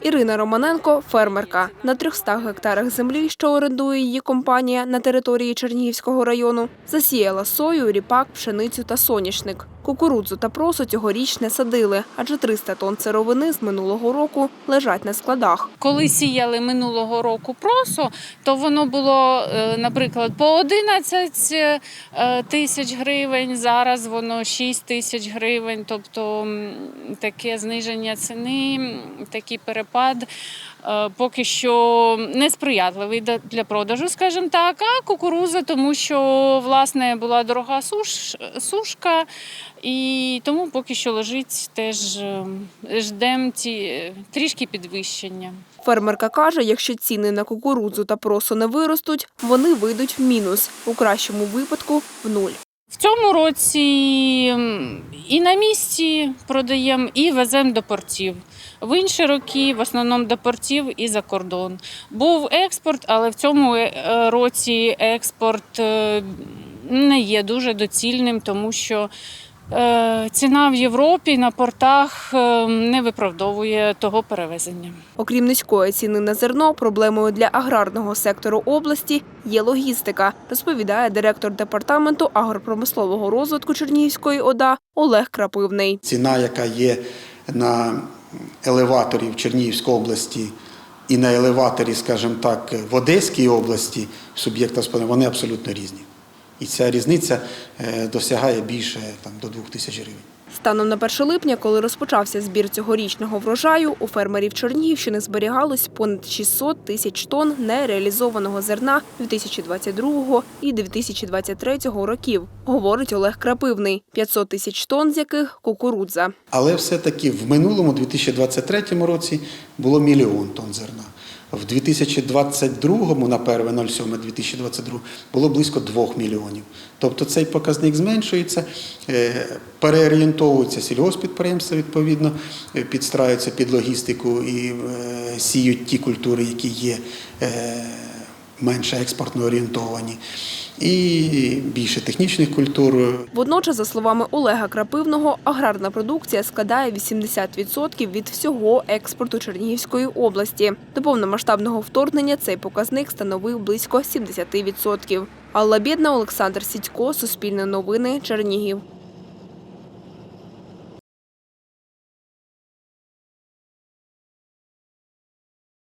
Ірина Романенко – фермерка. На 300 гектарах землі, що орендує її компанія на території Чернігівського району, засіяла сою, ріпак, пшеницю та соняшник. Кукурудзу та просо цьогоріч не садили, адже 300 тонн сировини з минулого року лежать на складах. Коли сіяли минулого року просо, то воно було, е, наприклад, по 11 е, тисяч гривень, зараз воно 6 тисяч гривень, тобто таке зниження ціни, м, такий перепад е, поки що несприятливий для- продажу, скажімо так, а кукуруза, тому що власне була дорога суш, сушка, і тому поки що лежить теж ждемо ті, трішки підвищення. Фермерка каже, якщо ціни на кукурудзу та просо не виростуть, вони вийдуть в мінус, у кращому випадку – в нуль. В цьому році і на місці продаємо, і веземо до портів. В інші роки в основному до портів і за кордон. Був експорт, але в цьому е, році експорт е, не є дуже доцільним, тому що ціна в Європі на портах е, не виправдовує того перевезення. Окрім низької ціни на зерно, проблемою для аграрного сектору області є логістика, розповідає директор департаменту агропромислового розвитку Чернігівської ОДА Олег Крапивний. ціна, яка є на елеваторі в Чернігівській області і на елеваторі, скажімо так, в Одеській області суб'єкта господарювання, вони абсолютно різні. І ця різниця е, досягає більше там, до 2 тисяч гривень. Станом на 1 липня, коли розпочався збір цьогорічного врожаю, у фермерів Чернігівщини зберігалось понад 600 тисяч тонн нереалізованого зерна 2022 і 2023 років, говорить Олег Крапивний, 500 тисяч тонн з яких – кукурудза. Але все-таки в минулому 2023 році було мільйон тонн зерна. В 2022, на 1.07.2022, було близько 2 мільйонів. Тобто цей показник зменшується, е, переорієнтовуються сільгоспідприємства, відповідно, е, підстраюються під логістику і е, сіють ті культури, які є менше експортно орієнтовані, і більше технічних культур. Водночас, за словами Олега Крапивного, аграрна продукція складає 80% від всього експорту Чернігівської області. До повномасштабного вторгнення цей показник становив близько 70%. Алла Бєдна, Олександр Сідько, Суспільне новини, Чернігів.